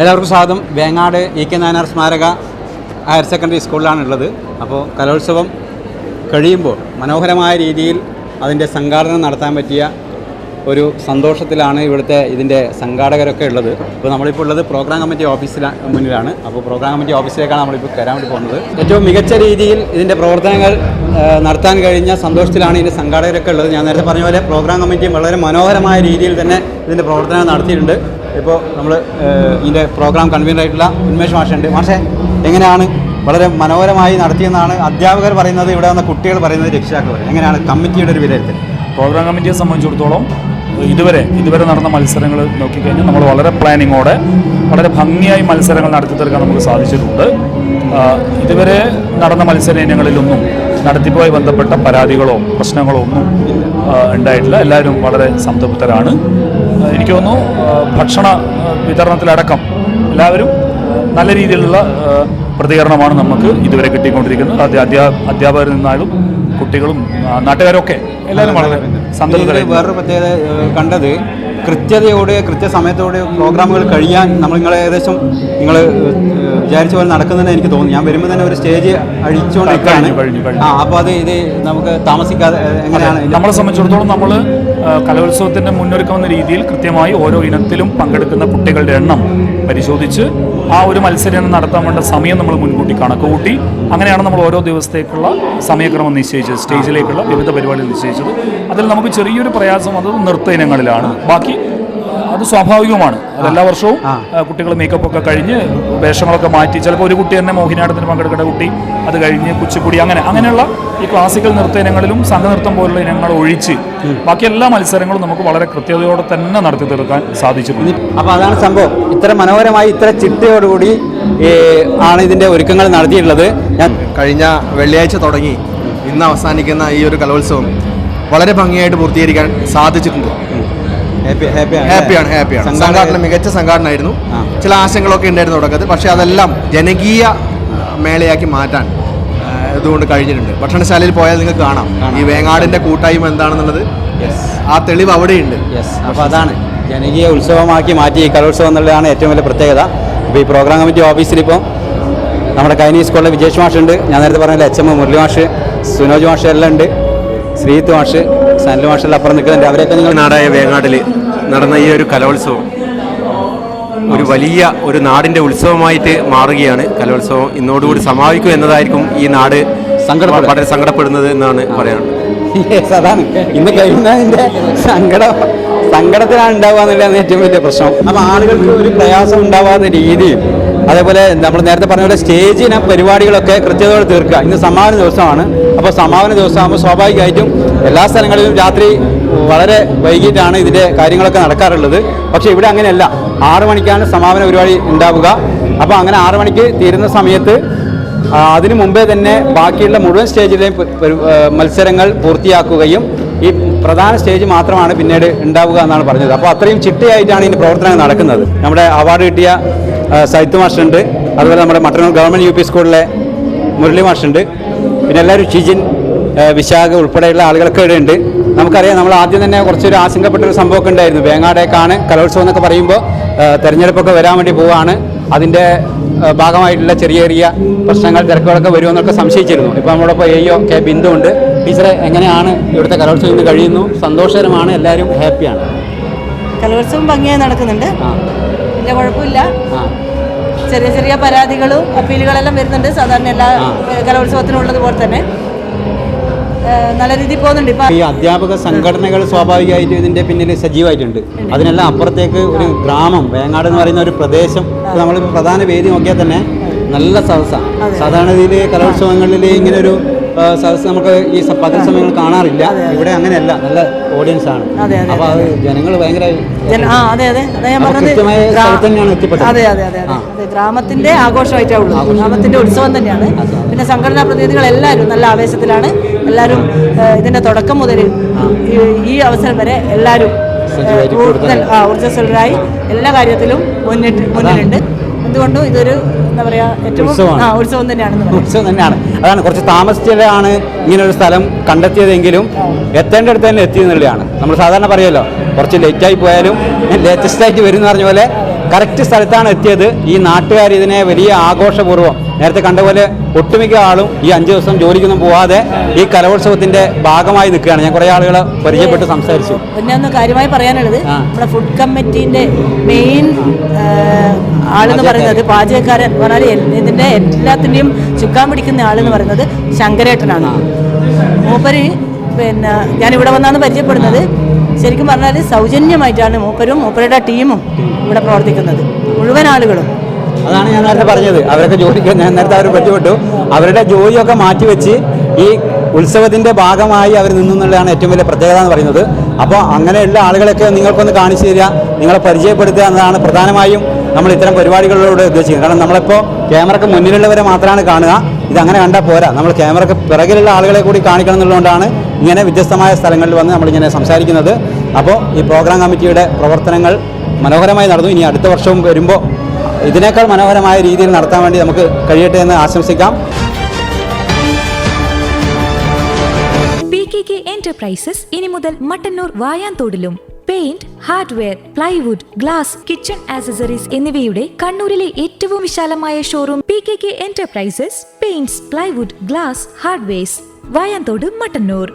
എല്ലാവർക്കും സ്വാഗതം. Vengad E K Nayanar സ്മാരക ഹയർ സെക്കൻഡറി സ്കൂളിലാണുള്ളത്. അപ്പോൾ കലോത്സവം കഴിയുമ്പോൾ മനോഹരമായ രീതിയിൽ അതിന്റെ സംഘാടനം നടത്താൻ പറ്റിയ ഒരു സന്തോഷത്തിലാണ് ഇവിടുത്തെ ഇതിന്റെ സംഘാടകരൊക്കെ ഉള്ളത്. അപ്പോൾ നമ്മളിപ്പോൾ ഉള്ളത് പ്രോഗ്രാം കമ്മിറ്റി ഓഫീസിലാണ് മുന്നിലാണ്. അപ്പോൾ പ്രോഗ്രാം കമ്മിറ്റി ഓഫീസിലേക്കാണ് നമ്മളിപ്പോൾ കയറാൻ വേണ്ടി പോകുന്നത്. ഏറ്റവും മികച്ച രീതിയിൽ ഇതിന്റെ പ്രവർത്തനങ്ങൾ നടത്താൻ കഴിഞ്ഞ സന്തോഷത്തിലാണ് ഇതിന്റെ സംഘാടകരൊക്കെ ഉള്ളത്. ഞാൻ നേരത്തെ പറഞ്ഞ പോലെ പ്രോഗ്രാം കമ്മിറ്റിയും വളരെ മനോഹരമായ രീതിയിൽ തന്നെ ഇതിന്റെ പ്രവർത്തനം നടത്തിയിട്ടുണ്ട്. ഇപ്പോൾ നമ്മൾ ഇതിന്റെ പ്രോഗ്രാം കൺവീനർ ആയിട്ടുള്ള ഉന്മേഷ് മാഷുണ്ട്. മാഷേ എങ്ങനെയാണ്? വളരെ മനോഹരമായി നടത്തിയെന്നാണ് അധ്യാപകർ പറയുന്നത് ഇവിടെ വന്ന കുട്ടികൾ പറയുന്നത് രക്ഷിതാക്കൾ പറയുന്നത്. എങ്ങനെയാണ് കമ്മിറ്റിയുടെ ഒരു വിലയിരുത്തൽ? പ്രോഗ്രാം കമ്മിറ്റിയെ സംബന്ധിച്ചിടത്തോളം ഇതുവരെ ഇതുവരെ നടന്ന മത്സരങ്ങൾ നോക്കിക്കഴിഞ്ഞാൽ നമ്മൾ വളരെ പ്ലാനിങ്ങോടെ വളരെ ഭംഗിയായി മത്സരങ്ങൾ നടത്തി തീർക്കാൻ നമുക്ക് സാധിച്ചിട്ടുണ്ട്. ഇതുവരെ നടന്ന മത്സര ഇനങ്ങളിലൊന്നും നടത്തിപ്പുമായി ബന്ധപ്പെട്ട പരാതികളോ പ്രശ്നങ്ങളോ ഒന്നും ഉണ്ടായിട്ടില്ല. എല്ലാവരും വളരെ സംതൃപ്തരാണ്. എനിക്ക് തോന്നുന്നു ഭക്ഷണ വിതരണത്തിലടക്കം എല്ലാവരും നല്ല രീതിയിലുള്ള പ്രതികരണമാണ് നമുക്ക് ഇതുവരെ കിട്ടിക്കൊണ്ടിരിക്കുന്നത്. അത് അധ്യാ അധ്യാപകരിൽ നിന്നാലും കുട്ടികളും നാട്ടുകാരൊക്കെ എല്ലാവരും വളരെ സംതൃപ്തരായി. വേറൊരു പ്രത്യേകത കണ്ടത് കൃത്യതയോടെ കൃത്യസമയത്തോടെ പ്രോഗ്രാമുകൾ കഴിയാൻ നമ്മൾ നിങ്ങൾ ഏകദേശം നിങ്ങൾ വിചാരിച്ച പോലെ നടക്കുന്നതെന്ന് എനിക്ക് തോന്നുന്നു ഞാൻ വരുമ്പോൾ തന്നെ ഒരു സ്റ്റേജ് അഴിച്ചുകൊണ്ടിരിക്കുകയാണ്. ആ അപ്പോൾ അത് ഇത് നമുക്ക് താമസിക്കാതെ എങ്ങനെയാണ് നമ്മളെ സംബന്ധിച്ചിടത്തോളം നമ്മൾ കലോത്സവത്തിന്റെ മുന്നൊരുക്കം എന്ന രീതിയിൽ കൃത്യമായി ഓരോ ഇനത്തിലും പങ്കെടുക്കുന്ന കുട്ടികളുടെ എണ്ണം പരിശോധിച്ച് ആ ഒരു മത്സരം നടത്താൻ വേണ്ട സമയം നമ്മൾ മുൻകൂട്ടി കണക്ക് കൂട്ടി അങ്ങനെയാണ് നമ്മൾ ഓരോ ദിവസത്തേക്കുള്ള സമയക്രമം നിശ്ചയിച്ചത്. സ്റ്റേജിലേക്കുള്ള വിവിധ പരിപാടികൾ നിശ്ചയിച്ചത്. അതിൽ നമുക്ക് ചെറിയൊരു പ്രയാസം അത് നൃത്ത ഇനങ്ങളിലാണ് ബാക്കി അത് സ്വാഭാവികമാണ് അത് എല്ലാ വർഷവും. കുട്ടികൾ മേക്കപ്പ് ഒക്കെ കഴിഞ്ഞ് വേഷങ്ങളൊക്കെ മാറ്റി ചിലപ്പോൾ ഒരു കുട്ടി തന്നെ മോഹിനിയാട്ടത്തിന് പങ്കെടുക്കേണ്ട കുട്ടി അത് കഴിഞ്ഞ് കുച്ചിപ്പുടി അങ്ങനെ അങ്ങനെയുള്ള ഈ ക്ലാസിക്കൽ നൃത്ത ഇനങ്ങളിലും സംഘനൃത്തം പോലുള്ള ഇനങ്ങൾ ഒഴിച്ച് ബാക്കി എല്ലാ മത്സരങ്ങളും നമുക്ക് വളരെ കൃത്യതയോടെ തന്നെ നടത്തി തീർക്കാൻ സാധിച്ചിട്ടുണ്ട്. അപ്പോൾ അതാണ് സംഭവം. ഇത്ര മനോഹരമായി ഇത്ര ചിട്ടയോടുകൂടി ഈ, ആണ് ഇതിന്റെ ഒരുക്കങ്ങൾ നടത്തിയിട്ടുള്ളത്. ഞാൻ കഴിഞ്ഞ വെള്ളിയാഴ്ച തുടങ്ങി. ഇന്ന് അവസാനിക്കുന്ന ഈ ഒരു കലോത്സവം വളരെ ഭംഗിയായിട്ട് പൂർത്തീകരിക്കാൻ സാധിച്ചിട്ടുണ്ട്. ഹാപ്പിയാണ് ഹാപ്പിയാണ് സംഘാടനം മികച്ച സംഘാടനമായിരുന്നു. ആയിരുന്നു ചില ആശങ്കകളൊക്കെ ഉണ്ടായിരുന്നു തുടക്കത്തിൽ പക്ഷേ അതെല്ലാം ജനകീയ മേളയാക്കി മാറ്റാൻ ഇതുകൊണ്ട് കഴിഞ്ഞിട്ടുണ്ട്. ഭക്ഷണശാലയിൽ പോയാൽ നിങ്ങൾക്ക് കാണാം. ഈ വേങ്ങാടിന്റെ കൂട്ടായ്മ എന്താണെന്നുള്ളത്. ആ തെളിവ് അവിടെയുണ്ട്. യെസ് അപ്പോൾ അതാണ്. ജനകീയ ഉത്സവമാക്കി മാറ്റി ഈ കലോത്സവം എന്നുള്ളതാണ് ഏറ്റവും വലിയ പ്രത്യേകത. അപ്പോൾ ഈ പ്രോഗ്രാം കമ്മിറ്റി ഓഫീസിൽ ഇപ്പോൾ നമ്മുടെ കൈനി സ്കൂളിലെ വിജേഷ് മാഷുണ്ട്. ഉണ്ട് ഞാൻ നേരത്തെ പറഞ്ഞ എച്ച് എം മുരളി മാഷ് സുനോജ് മാഷ് എല്ലാം ഉണ്ട്. ശ്രീത്ത് മാഷ് സനൽ മാഷെല്ലാം അപ്പുറം നിൽക്കുന്നുണ്ട്. അവരെയൊക്കെ നിങ്ങൾ നാടായ വേങ്ങാടിൽ നടന്ന ഈ ഒരു കലോത്സവം ഒരു വലിയ ഒരു നാടിന്റെ ഉത്സവമായിട്ട് മാറുകയാണ് കലോത്സവം. ഇന്നോടുകൂടി സമാപിക്കും എന്നതായിരിക്കും ഈ നാട് സങ്കടം വളരെ സങ്കടപ്പെടുന്നത് എന്നാണ് പറയാനുള്ളത്. അതാണ്. ഇന്ന് കഴിയുന്നതിന്റെ സങ്കടം. സങ്കടത്തിലാണ് ഉണ്ടാവുക എന്നുള്ളതാണ് ഏറ്റവും വലിയ പ്രശ്നം. അപ്പോൾ ആളുകൾക്ക് ഒരു പ്രയാസം ഉണ്ടാവാത്ത രീതിയിൽ അതേപോലെ നമ്മൾ നേരത്തെ പറഞ്ഞ പോലെ സ്റ്റേജിനെ പരിപാടികളൊക്കെ കൃത്യതയോടെ തീർക്കുക. ഇന്ന് സമാപന ദിവസമാണ്. അപ്പോൾ സമാപന ദിവസമാകുമ്പോൾ സ്വാഭാവികമായിട്ടും എല്ലാ സ്ഥലങ്ങളിലും രാത്രി വളരെ വൈകിട്ടാണ് ഇതിന്റെ കാര്യങ്ങളൊക്കെ നടക്കാറുള്ളത്. പക്ഷേ ഇവിടെ അങ്ങനെയല്ല. ആറു മണിക്കാണ് സമാപന പരിപാടി ഉണ്ടാവുക. അപ്പോൾ അങ്ങനെ ആറു മണിക്ക് തീരുന്ന സമയത്ത് അതിനു മുമ്പേ തന്നെ ബാക്കിയുള്ള മുഴുവൻ സ്റ്റേജിലെയും മത്സരങ്ങൾ പൂർത്തിയാക്കുകയും ഈ പ്രധാന സ്റ്റേജ് മാത്രമാണ് പിന്നീട് ഉണ്ടാവുക എന്നാണ് പറഞ്ഞത്. അപ്പോൾ അത്രയും ചിട്ടയായിട്ടാണ് ഇതിന്റെ പ്രവർത്തനങ്ങൾ നടക്കുന്നത്. നമ്മുടെ അവാർഡ് കിട്ടിയ സൈത്ത് മാഷുണ്ട്. അതുപോലെ നമ്മുടെ മട്ടന്നൂർ ഗവൺമെന്റ് യു പി സ്കൂളിലെ മുരളി മാഷുണ്ട്. പിന്നെ എല്ലാവരും ഷിജിൻ വിശാഖ ഉൾപ്പെടെയുള്ള ആളുകളൊക്കെ ഇവിടെ ഉണ്ട്. നമുക്കറിയാം നമ്മൾ ആദ്യം തന്നെ കുറച്ചൊരു ആശങ്കപ്പെട്ടൊരു സംഭവമൊക്കെ ഉണ്ടായിരുന്നു. വേങ്ങാടേക്കാണ് കലോത്സവം എന്നൊക്കെ പറയുമ്പോൾ തെരഞ്ഞെടുപ്പൊക്കെ വരാൻ വേണ്ടി പോവുകയാണ് അതിന്റെ ഭാഗമായിട്ടുള്ള ചെറിയ ചെറിയ പ്രശ്നങ്ങൾ തിരക്കുകളൊക്കെ വരുമെന്നൊക്കെ സംശയിച്ചിരുന്നു. ഇപ്പോൾ നമ്മളിപ്പോൾ എയ്യോ കെ ബിന്ദു ഉണ്ട്. ടീച്ചറെ എങ്ങനെയാണ് ഇവിടുത്തെ കലോത്സവം ഇന്ന് കഴിയുന്നു? സന്തോഷകരമാണ് എല്ലാവരും ഹാപ്പിയാണ്. കലോത്സവം ഭംഗിയായി നടക്കുന്നുണ്ട്. പിന്നെ കുഴപ്പമില്ല. ചെറിയ ചെറിയ പരാതികളും അപ്പീലുകളെല്ലാം വരുന്നുണ്ട്. സാധാരണ എല്ലാ കലോത്സവത്തിനുള്ളത് പോലെ തന്നെ. നല്ല രീതിയിൽ പോകുന്നുണ്ട്. ഇപ്പം ഈ അധ്യാപക സംഘടനകൾ സ്വാഭാവികമായിട്ടും ഇതിന്റെ പിന്നിൽ സജീവമായിട്ടുണ്ട്. അതിനെല്ലാം അപ്പുറത്തേക്ക് ഒരു ഗ്രാമം വേങ്ങാട് എന്ന് പറയുന്ന ഒരു പ്രദേശം നമ്മൾ പ്രധാന വേദി നോക്കിയാൽ തന്നെ നല്ല സദസ്സാണ് സാധാരണ രീതിയിൽ കലോത്സവങ്ങളിൽ ഇങ്ങനെ ഒരു ആ, സദസ്സ് നമുക്ക് ഈ പത്ര സമയങ്ങൾ കാണാറില്ല. ഇവിടെ അങ്ങനെയല്ല. നല്ല ഓഡിയൻസ് ആണ്. അപ്പൊ അത് ജനങ്ങൾ ഭയങ്കര അതെ അതെ. അതെ. അതെ അതെ അതെ ഗ്രാമത്തിന്റെ ആഘോഷമായിട്ടേ ഉള്ളൂ. ഗ്രാമത്തിന്റെ ഉത്സവം തന്നെയാണ്. പിന്നെ സംഘടനാ പ്രതിനിധികൾ എല്ലാവരും നല്ല ആവേശത്തിലാണ്. എല്ലാവരും ഇതിന്റെ തുടക്കം മുതൽ ഈ- അവസരം വരെ എല്ലാവരും ഊർജസ്വലരായി എല്ലാ കാര്യത്തിലും മുന്നിട്ട് മുന്നിലുണ്ട്. എന്തുകൊണ്ടും ഇതൊരു എന്താ പറയാ ഏറ്റവും ഉത്സവം തന്നെയാണ് ഉത്സവം തന്നെയാണ്. അതാണ് കുറച്ച് താമസിച്ചാണ് ഇങ്ങനെ ഒരു സ്ഥലം കണ്ടെത്തിയതെങ്കിലും എത്തേണ്ട അടുത്ത് തന്നെ എത്തി എന്നുള്ളതാണ്. നമ്മൾ സാധാരണ പറയുമല്ലോ കുറച്ച് ലേറ്റായി പോയാലും ലേറ്റസ്റ്റ് ആയിട്ട് വരും എന്ന് പറഞ്ഞ പോലെ കറക്റ്റ് സ്ഥലത്താണ് എത്തിയത്. ഈ നാട്ടുകാർ ഇതിനെ വലിയ ആഘോഷപൂർവം നേരത്തെ കണ്ട പോലെ ഒട്ടുമിക്ക ആളും ഈ അഞ്ച് ദിവസം ജോലിക്കൊന്നും പോവാതെ ഈ കലോത്സവത്തിന്റെ ഭാഗമായി നിൽക്കുകയാണ്. ഞാൻ കുറെ ആളുകളെ പരിചയപ്പെട്ട് സംസാരിച്ചു. പിന്നെ ഒന്ന് കാര്യമായി പറയാനുള്ളത് നമ്മുടെ ഫുഡ് കമ്മിറ്റിന്റെ മെയിൻ ആളെന്ന് പറയുന്നത് പാചകക്കാരൻ പറഞ്ഞാൽ ഇതിന്റെ എല്ലാത്തിന്റെയും ചുക്കാൻ പിടിക്കുന്ന ആളെന്ന് പറയുന്നത് ശങ്കരേട്ടനാണ്. മൂപ്പര് പിന്നെ ഞാൻ ഇവിടെ വന്നാണ് പരിചയപ്പെടുന്നത്. ശരിക്കും പറഞ്ഞാൽ സൗജന്യമായിട്ടാണ് മൂപ്പരും മൂപ്പരുടെ ടീമും ഇവിടെ പ്രവർത്തിക്കുന്നത്. മുഴുവൻ ആളുകളും. അതാണ് ഞാൻ നേരത്തെ പറഞ്ഞത്. അവരൊക്കെ ജോലിക്ക് ഞാൻ നേരത്തെ അവർ പരിചയപ്പെട്ടു. അവരുടെ ജോലിയൊക്കെ മാറ്റിവെച്ച് ഈ ഉത്സവത്തിന്റെ ഭാഗമായി അവർ നിന്നു എന്നുള്ളതാണ് ഏറ്റവും വലിയ പ്രത്യേകത എന്ന് പറയുന്നത്. അപ്പോൾ അങ്ങനെയുള്ള ആളുകളൊക്കെ നിങ്ങൾക്കൊന്ന് കാണിച്ചു തരിക നിങ്ങളെ പരിചയപ്പെടുത്തുക എന്നതാണ് പ്രധാനമായും നമ്മൾ ഇത്തരം പരിപാടികളിലൂടെ ഉദ്ദേശിക്കുന്നത് കാരണം നമ്മളിപ്പോൾ ക്യാമറക്ക് മുന്നിലുള്ളവരെ മാത്രമാണ് കാണുക. ഇതങ്ങനെ കണ്ടാൽ പോരാ. നമ്മൾ ക്യാമറയ്ക്ക് പിറകിലുള്ള ആളുകളെ കൂടി കാണിക്കണം എന്നുള്ളതുകൊണ്ടാണ് ഇങ്ങനെ വ്യത്യസ്തമായ സ്ഥലങ്ങളിൽ വന്ന് നമ്മളിങ്ങനെ സംസാരിക്കുന്നത്. അപ്പോൾ ഈ പ്രോഗ്രാം കമ്മിറ്റിയുടെ പ്രവർത്തനങ്ങൾ മനോഹരമായി നടന്നു. ഇനി അടുത്ത വർഷവും വരുമ്പോൾ ഇതിനേക്കാൾ മനോഹരമായ രീതിയിൽ നടത്താൻ വേണ്ടി നമുക്ക് കഴിയട്ടെ എന്ന് ആശംസിക്കാം. പി കെ കെ എന്റർപ്രൈസസ് ഇനി മുതൽ Mattannur വായാന്തോടിലും. Paint hardware plywood glass kitchen accessories എന്നിവയുടെ കണ്ണൂരിലെ ഏറ്റവും വിശാലമായ showroom P K K enterprises paints plywood glass hardwares Vayanthode Mattannur.